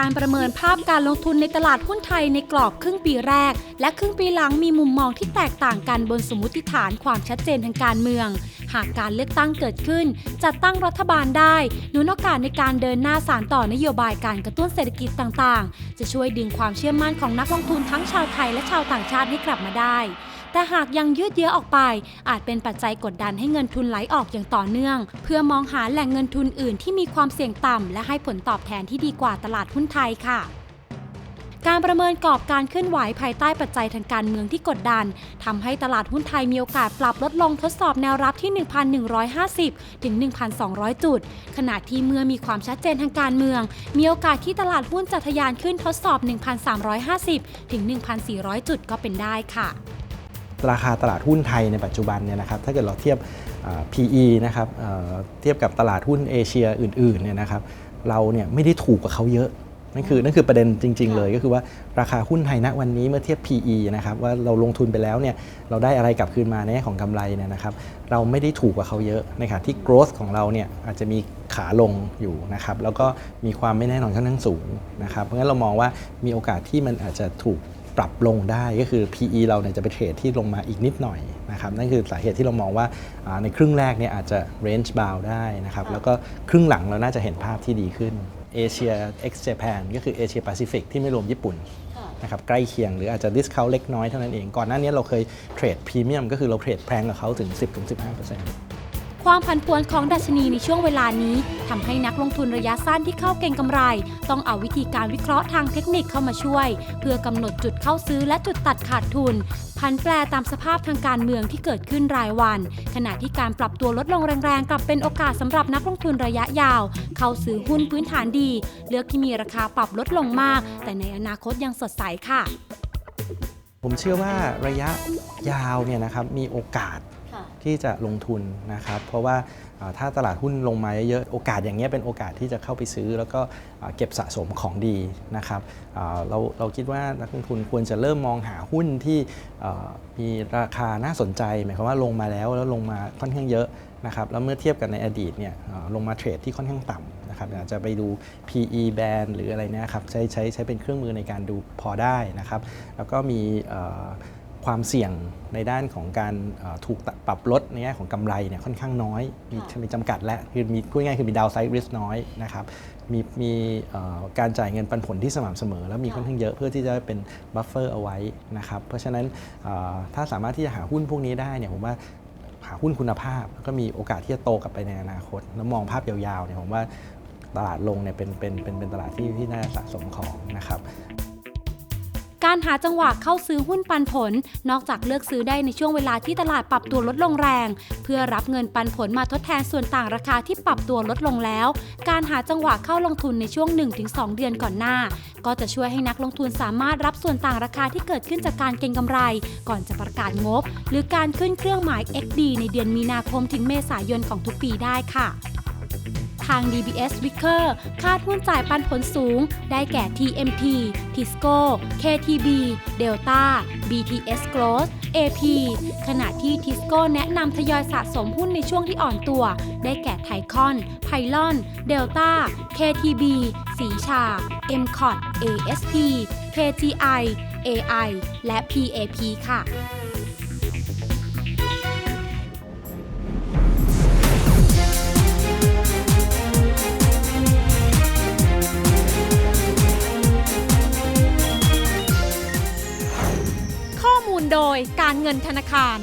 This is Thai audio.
การประเมินภาพการลงทุนในตลาดหุ้นไทยในกรอบครึ่งปีแรก และครึ่งปีหลังมีมุมมองที่แตกต่างกันบนสมมติฐานความชัดเจนทางการเมือง หากการเลือกตั้งเกิดขึ้น จัดตั้งรัฐบาลได้หนุนโอกาสในการเดินหน้าสารต่อนโยบายการกระตุ้นเศรษฐกิจต่างๆ จะช่วยดึงความเชื่อมั่นของนักลงทุนทั้งชาวไทยและชาวต่างชาติให้กลับมาได้ แต่หากยังยืดเยื้อออกไป อาจเป็นปัจจัยกดดันให้เงินทุนไหลออกอย่างต่อเนื่อง เพื่อมองหาแหล่งเงินทุนอื่นที่มีความเสี่ยงต่ำ และให้ผลตอบแทนที่ดีกว่าตลาดหุ้นไทยค่ะการประเมินกรอบการเคลื่อนไหวภายใต้ปัจจัยทางการเมืองที่กดดันทำให้ตลาดหุ้นไทยมีโอกาสปรับลดลงทดสอบแนวรับที่ 1,150 ถึง 1,200 จุด ขณะที่เมื่อมีความชัดเจนทางการเมือง มีโอกาสที่ตลาดหุ้นจะทะยานขึ้นทดสอบ 1,350 ถึง 1,400 จุดก็เป็นได้ค่ะ ราคาตลาดหุ้นไทยในปัจจุบันเนี่ยนะครับถ้าเกิดเราเทียบเอ่อ PE นะครับเอ่อเทียบกับตลาดหุ้นเอเชียอื่นๆเนี่ยนะครับเราเนี่ยไม่ได้ถูกกว่าเขาเยอะนั่นคือนั่นคือประเด็นจริง ๆ เลยก็คือว่าราคาหุ้นไทยณวันนี้เมื่อเทียบ PE นะครับว่าเราลงทุนไปแล้วเนี่ยเราได้อะไรกลับคืนมาในแง่ของกำไรเนี่ยนะครับเราไม่ได้ถูกกว่าเขาเยอะในขณะที่ growth ของเราเนี่ยอาจจะมีขาลงอยู่นะครับแล้วก็มีความไม่แน่นอนค่อนข้างสูงนะครับเพราะงั้นเรามองว่ามีโอกาสที่มันอาจจะถูก ปรับลงได้ก็คือ PE เราเนี่ยจะไปเทรดที่ลงมาอีกนิดหน่อยนะครับนั่นคือสาเหตุที่เรามองว่าอ่าในครึ่งแรกเนี่ยอาจจะ range bound ได้นะครับแล้วก็ครึ่งหลังเราน่าจะเห็นภาพที่ดีขึ้นเอเชีย ex Japan ก็คือเอเชียแปซิฟิกที่ไม่รวมญี่ปุ่นนะครับใกล้เคียงหรืออาจจะ discount เล็กน้อยเท่านั้นเอง ก่อนหน้านี้เราเคยเทรดพรีเมียมก็คือเราเทรดแพงกับเขาถึง 10-15% ความผันผวนของดัชนีในช่วงเวลานี้ทำให้นักลงทุนระยะสั้นที่เข้าเก็งกำไร ต้องเอาวิธีการวิเคราะห์ทางเทคนิคเข้ามาช่วย เพื่อกำหนดจุดเข้าซื้อและจุดตัดขาดทุนพันแปรตามสภาพทางการเมืองที่เกิดขึ้นรายวัน ขณะที่การปรับตัวลดลงแรงๆกลับเป็นโอกาสสำหรับนักลงทุนระยะยาว เข้าซื้อหุ้นพื้นฐานดี เลือกที่มีราคาปรับลดลงมาก แต่ในอนาคตยังสดใสค่ะ ผมเชื่อว่าระยะยาวเนี่ยนะครับมีโอกาส ที่จะลงทุนนะครับ เพราะว่าถ้าตลาดหุ้นลงมาเยอะๆโอกาสอย่างเงี้ยเป็นโอกาสที่จะเข้าไปซื้อ แล้วก็เก็บสะสมของดีนะครับเราเราคิดว่านักลงทุนควรจะเริ่มมองหาหุ้นที่มีราคาน่าสนใจ หมายความว่าลงมาแล้วแล้วลงมาค่อนข้างเยอะนะครับแล้วเมื่อเทียบกันในอดีตเนี่ยลงมาเทรดที่ค่อนข้างต่ำนะครับอาจจะไปดู PE band หรืออะไรเนี่ยครับใช้ใช้ใช้เป็นเครื่องมือในการดูพอได้นะครับ แล้วก็มี ความเสี่ยงในด้านของการเอ่อถูกปรับลดในแง่ของกำไรเนี่ยค่อนข้างน้อย มีมีจำกัดและคือมีพูดง่ายๆคือมีดาวไซด์ริสน้อยนะครับมีมีเอ่อการจ่ายเงินปันผลที่สม่ำเสมอ แล้วมีค่อนข้างเยอะเพื่อที่จะเป็นบัฟเฟอร์เอาไว้นะครับเพราะฉะนั้นเอ่อถ้าสามารถที่จะหาหุ้นพวกนี้ได้เนี่ยผมว่าหาหุ้นคุณภาพแล้วก็มีโอกาสที่จะโตกลับไปในอนาคต แล้วมองภาพยาวๆเนี่ยผมว่าตลาดลงเนี่ยเป็นเป็นเป็นเป็นตลาดที่ที่น่าสะสมของนะครับ การหาจังหวะเข้าซื้อหุ้นปันผล นอกจากเลือกซื้อได้ในช่วงเวลาที่ตลาดปรับตัวลดลงแรง เพื่อรับเงินปันผลมาทดแทนส่วนต่างราคาที่ปรับตัวลดลงแล้ว การหาจังหวะเข้าลงทุนในช่วง 1-2 เดือนก่อนหน้า ก็จะช่วยให้นักลงทุนสามารถรับส่วนต่างราคาที่เกิดขึ้นจากการเก็งกำไร ก่อนจะประกาศงบ หรือการขึ้นเครื่องหมาย XD ในเดือนมีนาคมถึงเมษายนของทุกปีได้ค่ะาง DBS Wicker คาดหุ้นจ่ายปันผลสูง ได้แก่ TMT Tisco KTB Delta BTS Growth AP ขณะที่ Tisco แนะนำทยอยสะสมหุ้นในช่วงที่อ่อนตัว ได้แก่ไทคอน ไพลอน Delta KTB สีชา m c o t ASP KGI AI และ PAP ค่ะ ยการเงินธนาคาร